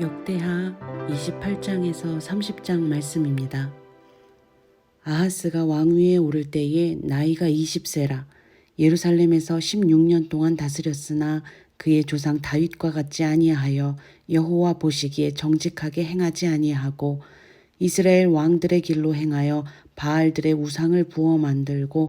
역대하 28장에서 30장 말씀입니다. 아하스가 왕위에 오를 때에 나이가 20세라 예루살렘에서 16년 동안 다스렸으나 그의 조상 다윗과 같지 아니하여 여호와 보시기에 정직하게 행하지 아니하고 이스라엘 왕들의 길로 행하여 바알들의 우상을 부어 만들고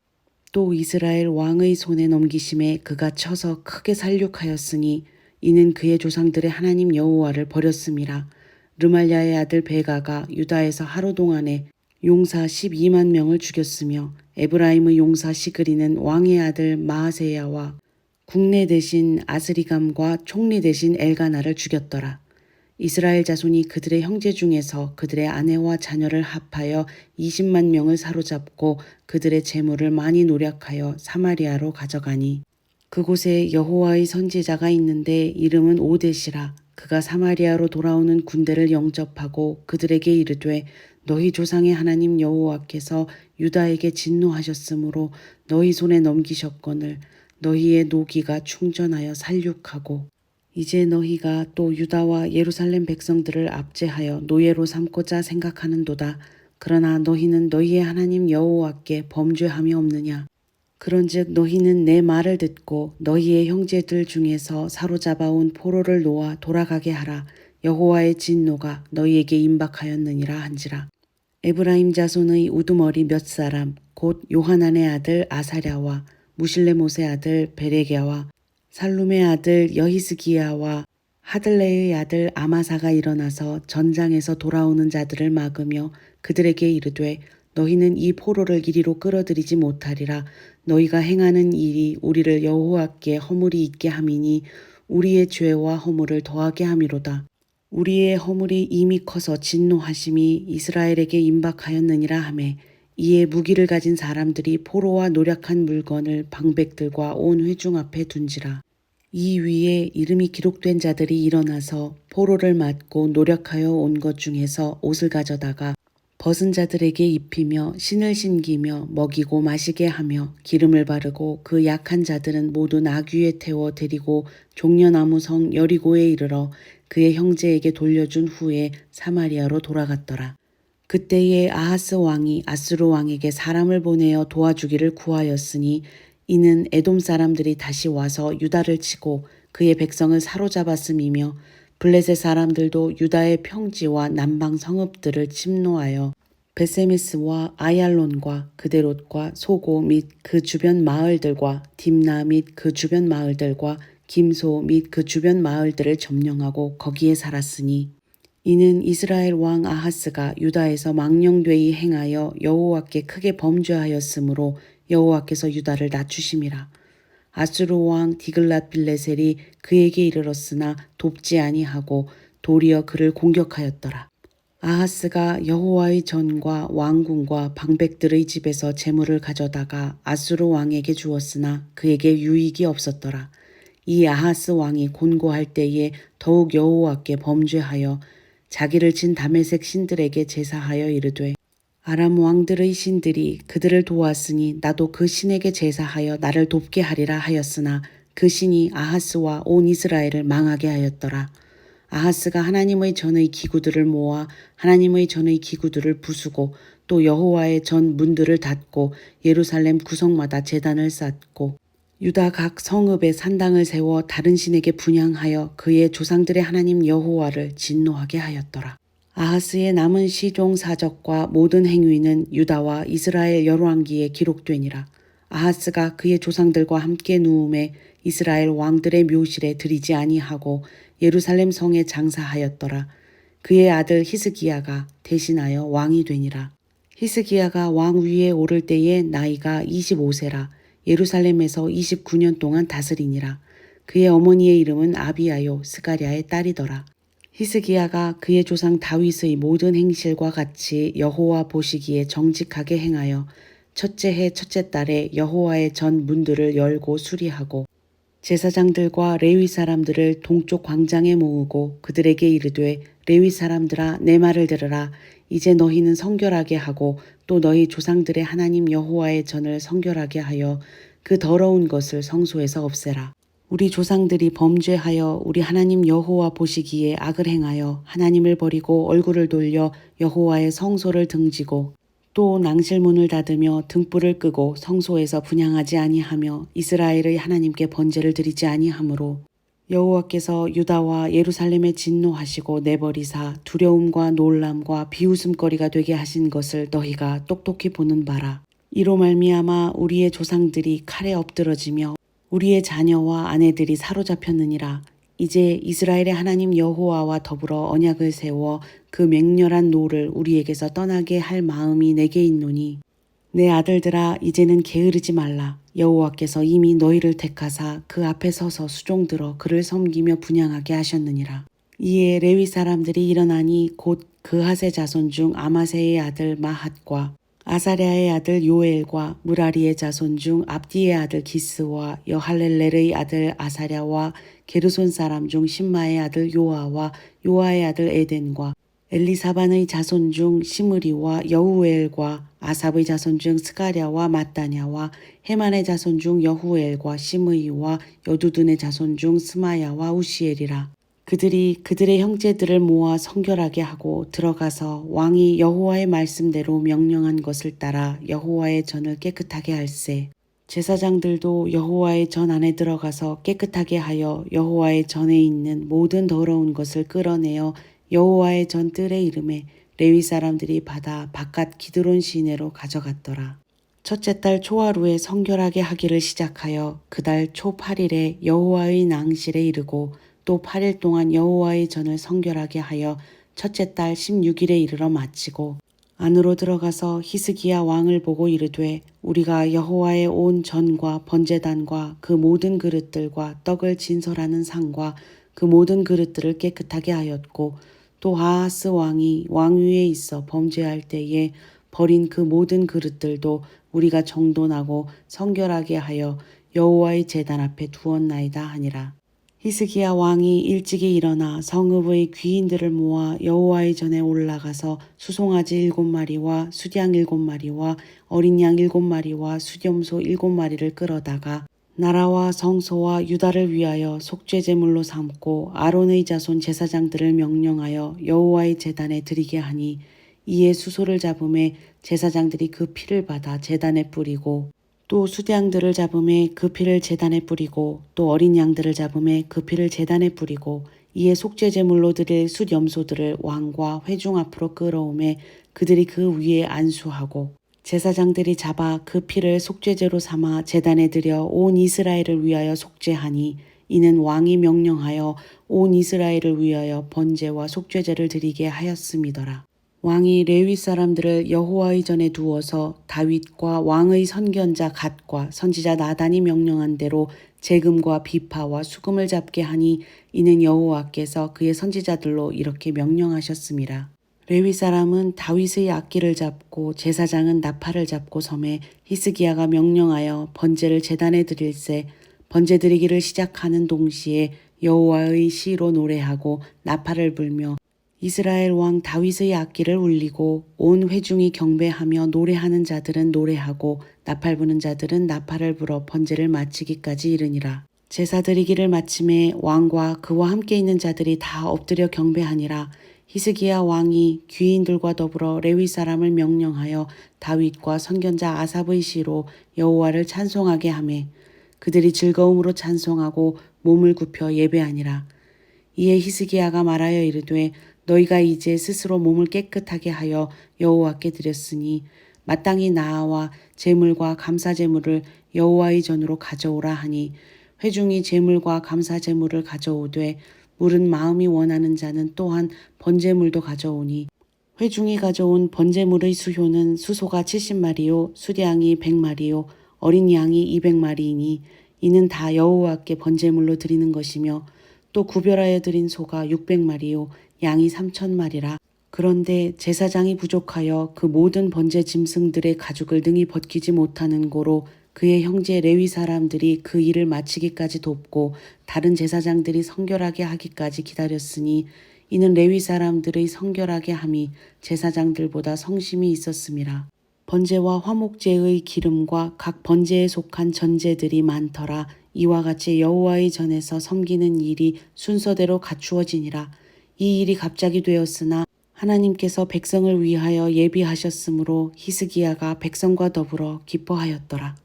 또 이스라엘 왕의 손에 넘기심에 그가 쳐서 크게 살육하였으니 이는 그의 조상들의 하나님 여호와를 버렸음이라 르말야의 아들 베가가 유다에서 하루 동안에 용사 12만 명을 죽였으며 에브라임의 용사 시그리는 왕의 아들 마하세야와 국내 대신 아스리감과 총리 대신 엘가나를 죽였더라. 이스라엘 자손이 그들의 형제 중에서 그들의 아내와 자녀를 합하여 20만 명을 사로잡고 그들의 재물을 많이 노력하여 사마리아로 가져가니 그곳에 여호와의 선지자가 있는데 이름은 오데시라. 그가 사마리아로 돌아오는 군대를 영접하고 그들에게 이르되 너희 조상의 하나님 여호와께서 유다에게 진노하셨으므로 너희 손에 넘기셨거늘 너희의 노기가 충전하여 살육하고 이제 너희가 또 유다와 예루살렘 백성들을 압제하여 노예로 삼고자 생각하는도다. 그러나 너희는 너희의 하나님 여호와께 범죄함이 없느냐? 그런즉 너희는 내 말을 듣고 너희의 형제들 중에서 사로잡아온 포로를 놓아 돌아가게 하라. 여호와의 진노가 너희에게 임박하였느니라 한지라. 에브라임 자손의 우두머리 몇 사람 곧 요하난의 아들 아사랴와 무실레못의 아들 베레게와 살룸의 아들 여히스기야와 하들레의 아들 아마사가 일어나서 전장에서 돌아오는 자들을 막으며 그들에게 이르되 너희는 이 포로를 이리로 끌어들이지 못하리라. 너희가 행하는 일이 우리를 여호와께 허물이 있게 함이니 우리의 죄와 허물을 더하게 함이로다. 우리의 허물이 이미 커서 진노하심이 이스라엘에게 임박하였느니라 하매 이에 무기를 가진 사람들이 포로와 노력한 물건을 방백들과 온 회중 앞에 둔지라. 이 위에 이름이 기록된 자들이 일어나서 포로를 맞고 노력하여 온 것 중에서 옷을 가져다가 벗은 자들에게 입히며 신을 신기며 먹이고 마시게 하며 기름을 바르고 그 약한 자들은 모두 나귀에 태워 데리고 종려나무 성 여리고에 이르러 그의 형제에게 돌려준 후에 사마리아로 돌아갔더라. 그때에 아하스 왕이 아스루 왕에게 사람을 보내어 도와주기를 구하였으니 이는 에돔 사람들이 다시 와서 유다를 치고 그의 백성을 사로잡았음이며 블레셋 사람들도 유다의 평지와 남방 성읍들을 침노하여 베세메스와 아얄론과 그데롯과 소고 및 그 주변 마을들과 딥나 및 그 주변 마을들과 김소 및 그 주변 마을들을 점령하고 거기에 살았으니 이는 이스라엘 왕 아하스가 유다에서 망령되이 행하여 여호와께 크게 범죄하였으므로 여호와께서 유다를 낮추심이라. 아수르 왕 디글랏 빌레셀이 그에게 이르렀으나 돕지 아니하고 도리어 그를 공격하였더라. 아하스가 여호와의 전과 왕궁과 방백들의 집에서 재물을 가져다가 아수르 왕에게 주었으나 그에게 유익이 없었더라. 이 아하스 왕이 곤고할 때에 더욱 여호와께 범죄하여 자기를 진 다메색 신들에게 제사하여 이르되 아람 왕들의 신들이 그들을 도왔으니 나도 그 신에게 제사하여 나를 돕게 하리라 하였으나 그 신이 아하스와 온 이스라엘을 망하게 하였더라. 아하스가 하나님의 전의 기구들을 모아 하나님의 전의 기구들을 부수고 또 여호와의 전 문들을 닫고 예루살렘 구성마다 제단을 쌓고 유다 각 성읍에 산당을 세워 다른 신에게 분양하여 그의 조상들의 하나님 여호와를 진노하게 하였더라. 아하스의 남은 시종 사적과 모든 행위는 유다와 이스라엘 열왕기에 기록되니라. 아하스가 그의 조상들과 함께 누움에 이스라엘 왕들의 묘실에 들이지 아니하고 예루살렘 성에 장사하였더라. 그의 아들 히스기야가 대신하여 왕이 되니라. 히스기야가 왕 위에 오를 때에 나이가 25세라. 예루살렘에서 29년 동안 다스리니라. 그의 어머니의 이름은 아비아요 스가랴의 딸이더라. 히스기야가 그의 조상 다윗의 모든 행실과 같이 여호와 보시기에 정직하게 행하여 첫째 해 첫째 달에 여호와의 전 문들을 열고 수리하고 제사장들과 레위 사람들을 동쪽 광장에 모으고 그들에게 이르되 레위 사람들아 내 말을 들으라 이제 너희는 성결하게 하고 또 너희 조상들의 하나님 여호와의 전을 성결하게 하여 그 더러운 것을 성소에서 없애라. 우리 조상들이 범죄하여 우리 하나님 여호와 보시기에 악을 행하여 하나님을 버리고 얼굴을 돌려 여호와의 성소를 등지고 또 낭실문을 닫으며 등불을 끄고 성소에서 분향하지 아니하며 이스라엘의 하나님께 번제를 드리지 아니하므로 여호와께서 유다와 예루살렘에 진노하시고 내버리사 두려움과 놀람과 비웃음거리가 되게 하신 것을 너희가 똑똑히 보는 바라. 이로 말미암아 우리의 조상들이 칼에 엎드러지며 우리의 자녀와 아내들이 사로잡혔느니라. 이제 이스라엘의 하나님 여호와와 더불어 언약을 세워 그 맹렬한 노를 우리에게서 떠나게 할 마음이 내게 있노니 내 아들들아 이제는 게으르지 말라. 여호와께서 이미 너희를 택하사 그 앞에 서서 수종들어 그를 섬기며 분양하게 하셨느니라. 이에 레위 사람들이 일어나니 곧 그하세 자손 중 아마세의 아들 마핫과 아사랴의 아들 요엘과 무라리의 자손 중 압디의 아들 기스와 여할렐렐의 아들 아사랴와 게르손 사람 중 신마의 아들 요아와 요아의 아들 에덴과 엘리사반의 자손 중 시므리와 여우엘과 아삽의 자손 중 스가랴와 마따냐와 헤만의 자손 중 여후엘과 시므이와 여두둔의 자손 중 스마야와 우시엘이라. 그들이 그들의 형제들을 모아 성결하게 하고 들어가서 왕이 여호와의 말씀대로 명령한 것을 따라 여호와의 전을 깨끗하게 할세. 제사장들도 여호와의 전 안에 들어가서 깨끗하게 하여 여호와의 전에 있는 모든 더러운 것을 끌어내어 여호와의 전 뜰에 이름에 레위 사람들이 받아 바깥 기드론 시내로 가져갔더라. 첫째 달 초하루에 성결하게 하기를 시작하여 그 달 초 8일에 여호와의 낭실에 이르고 또 8일 동안 여호와의 전을 성결하게 하여 첫째 달 16일에 이르러 마치고 안으로 들어가서 히스기야 왕을 보고 이르되 우리가 여호와의 온 전과 번제단과 그 모든 그릇들과 떡을 진설하는 상과 그 모든 그릇들을 깨끗하게 하였고 또 아하스 왕이 왕위에 있어 범죄할 때에 버린 그 모든 그릇들도 우리가 정돈하고 성결하게 하여 여호와의 제단 앞에 두었나이다 하니라. 히스기야 왕이 일찍이 일어나 성읍의 귀인들을 모아 여호와의 전에 올라가서 수송아지 일곱 마리와 수양 일곱 마리와 어린 양 일곱 마리와 수염소 일곱 마리를 끌어다가 나라와 성소와 유다를 위하여 속죄 제물로 삼고 아론의 자손 제사장들을 명령하여 여호와의 제단에 드리게 하니 이에 수소를 잡음에 제사장들이 그 피를 받아 제단에 뿌리고 또 수양들을 잡음에 그 피를 제단에 뿌리고 또 어린 양들을 잡음에 그 피를 제단에 뿌리고 이에 속죄 제물로 드릴 숫염소들을 왕과 회중 앞으로 끌어오매 그들이 그 위에 안수하고 제사장들이 잡아 그 피를 속죄제로 삼아 제단에 들여 온 이스라엘을 위하여 속죄하니 이는 왕이 명령하여 온 이스라엘을 위하여 번제와 속죄제를 드리게 하였음이더라. 왕이 레위 사람들을 여호와의 전에 두어서 다윗과 왕의 선견자 갓과 선지자 나단이 명령한 대로 재금과 비파와 수금을 잡게 하니 이는 여호와께서 그의 선지자들로 이렇게 명령하셨음이라. 레위 사람은 다윗의 악기를 잡고 제사장은 나팔을 잡고 섬에 히스기야가 명령하여 번제를 제단에 드릴새 번제 드리기를 시작하는 동시에 여호와의 시로 노래하고 나팔을 불며 이스라엘 왕 다윗의 악기를 울리고 온 회중이 경배하며 노래하는 자들은 노래하고 나팔 부는 자들은 나팔을 불어 번제를 마치기까지 이르니라. 제사 드리기를 마침에 왕과 그와 함께 있는 자들이 다 엎드려 경배하니라. 히스기야 왕이 귀인들과 더불어 레위 사람을 명령하여 다윗과 선견자 아삽의 시로 여호와를 찬송하게 하매 그들이 즐거움으로 찬송하고 몸을 굽혀 예배하니라. 이에 히스기야가 말하여 이르되 너희가 이제 스스로 몸을 깨끗하게 하여 여호와께 드렸으니 마땅히 나아와 제물과 감사 제물을 여호와의 전으로 가져오라 하니 회중이 제물과 감사 제물을 가져오되 물은 마음이 원하는 자는 또한 번제물도 가져오니 회중이 가져온 번제물의 수효는 수소가 70마리요 수량이 100마리요 어린 양이 200마리이니 이는 다 여호와께 번제물로 드리는 것이며 또 구별하여 드린 소가 600마리요 양이 3천마리라. 그런데 제사장이 부족하여 그 모든 번제 짐승들의 가죽을 능히 벗기지 못하는 고로 그의 형제 레위 사람들이 그 일을 마치기까지 돕고 다른 제사장들이 성결하게 하기까지 기다렸으니 이는 레위 사람들의 성결하게 함이 제사장들보다 성심이 있었음이라. 번제와 화목제의 기름과 각 번제에 속한 전제들이 많더라. 이와 같이 여호와의 전에서 섬기는 일이 순서대로 갖추어지니라. 이 일이 갑자기 되었으나 하나님께서 백성을 위하여 예비하셨으므로 히스기야가 백성과 더불어 기뻐하였더라.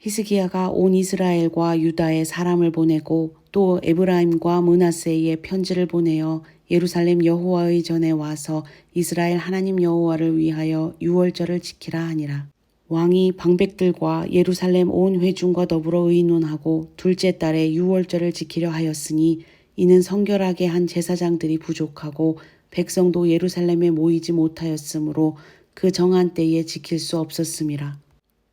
히스기야가 온 이스라엘과 유다에 사람을 보내고 또 에브라임과 문하세에 편지를 보내어 예루살렘 여호와의 전에 와서 이스라엘 하나님 여호와를 위하여 유월절을 지키라 하니라. 왕이 방백들과 예루살렘 온 회중과 더불어 의논하고 둘째 달에 유월절을 지키려 하였으니 이는 성결하게 한 제사장들이 부족하고 백성도 예루살렘에 모이지 못하였으므로 그 정한 때에 지킬 수 없었음이라.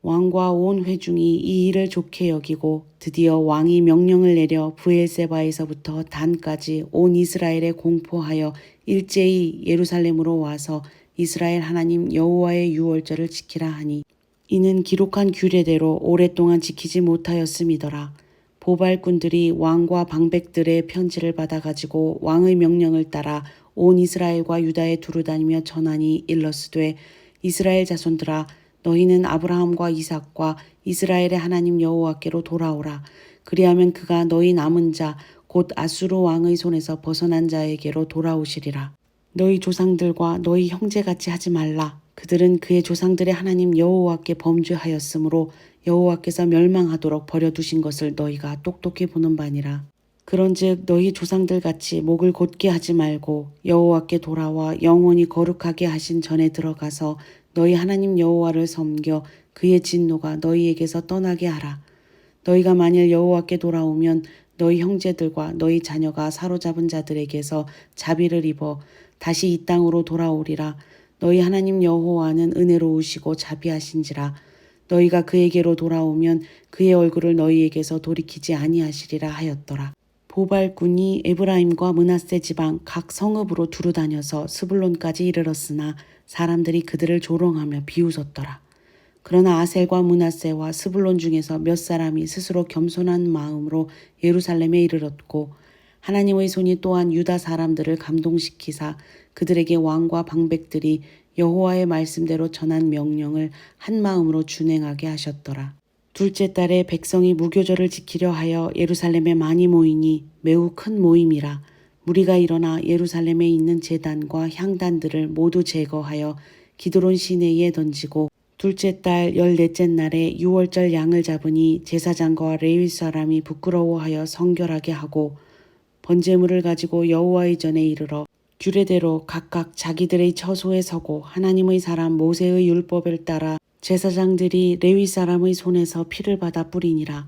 왕과 온 회중이 이 일을 좋게 여기고 드디어 왕이 명령을 내려 부엘세바에서부터 단까지 온 이스라엘에 공포하여 일제히 예루살렘으로 와서 이스라엘 하나님 여호와의 유월절을 지키라 하니 이는 기록한 규례대로 오랫동안 지키지 못하였음이더라. 보발꾼들이 왕과 방백들의 편지를 받아가지고 왕의 명령을 따라 온 이스라엘과 유다에 두루 다니며 전하니 일러스되 이스라엘 자손들아 너희는 아브라함과 이삭과 이스라엘의 하나님 여호와께로 돌아오라. 그리하면 그가 너희 남은 자 곧 아수르 왕의 손에서 벗어난 자에게로 돌아오시리라. 너희 조상들과 너희 형제같이 하지 말라. 그들은 그의 조상들의 하나님 여호와께 범죄하였으므로 여호와께서 멸망하도록 버려두신 것을 너희가 똑똑히 보는 바니라. 그런즉 너희 조상들 같이 목을 곧게 하지 말고 여호와께 돌아와 영원히 거룩하게 하신 전에 들어가서 너희 하나님 여호와를 섬겨 그의 진노가 너희에게서 떠나게 하라. 너희가 만일 여호와께 돌아오면 너희 형제들과 너희 자녀가 사로잡은 자들에게서 자비를 입어 다시 이 땅으로 돌아오리라. 너희 하나님 여호와는 은혜로우시고 자비하신지라. 너희가 그에게로 돌아오면 그의 얼굴을 너희에게서 돌이키지 아니하시리라 하였더라. 보발군이 에브라임과 문하세 지방 각 성읍으로 두루 다녀서 스불론까지 이르렀으나 사람들이 그들을 조롱하며 비웃었더라. 그러나 아셀과 문하세와 스불론 중에서 몇 사람이 스스로 겸손한 마음으로 예루살렘에 이르렀고 하나님의 손이 또한 유다 사람들을 감동시키사 그들에게 왕과 방백들이 여호와의 말씀대로 전한 명령을 한 마음으로 준행하게 하셨더라. 둘째 달에 백성이 무교절을 지키려 하여 예루살렘에 많이 모이니 매우 큰 모임이라 무리가 일어나 예루살렘에 있는 제단과 향단들을 모두 제거하여 기드론 시내에 던지고 둘째 달 열넷째 날에 유월절 양을 잡으니 제사장과 레위 사람이 부끄러워하여 성결하게 하고 번제물을 가지고 여호와의 전에 이르러 규례대로 각각 자기들의 처소에 서고 하나님의 사람 모세의 율법을 따라 제사장들이 레위 사람의 손에서 피를 받아 뿌리니라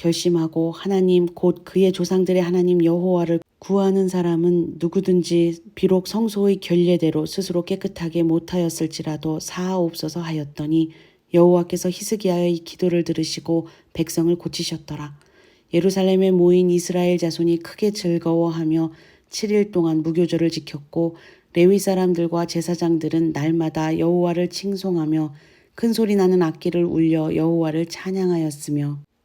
결심하고 하나님 곧 그의 조상들의 하나님 여호와를 구하는 사람은 누구든지 비록 성소의 결례대로 스스로 깨끗하게 못하였을지라도 사하옵소서 하였더니 여호와께서 히스기야의 기도를 들으시고 백성을 고치셨더라. 예루살렘에 모인 이스라엘 자손이 크게 즐거워하며 7일 동안 무교절을 지켰고 레위 사람들과 제사장들은 날마다 여호와를 칭송하며 큰 소리 나는 악기를 울려 여호와를 찬양하였으며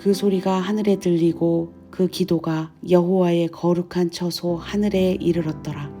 그 소리가 하늘에 들리고 그 기도가 여호와의 거룩한 처소 하늘에 이르렀더라.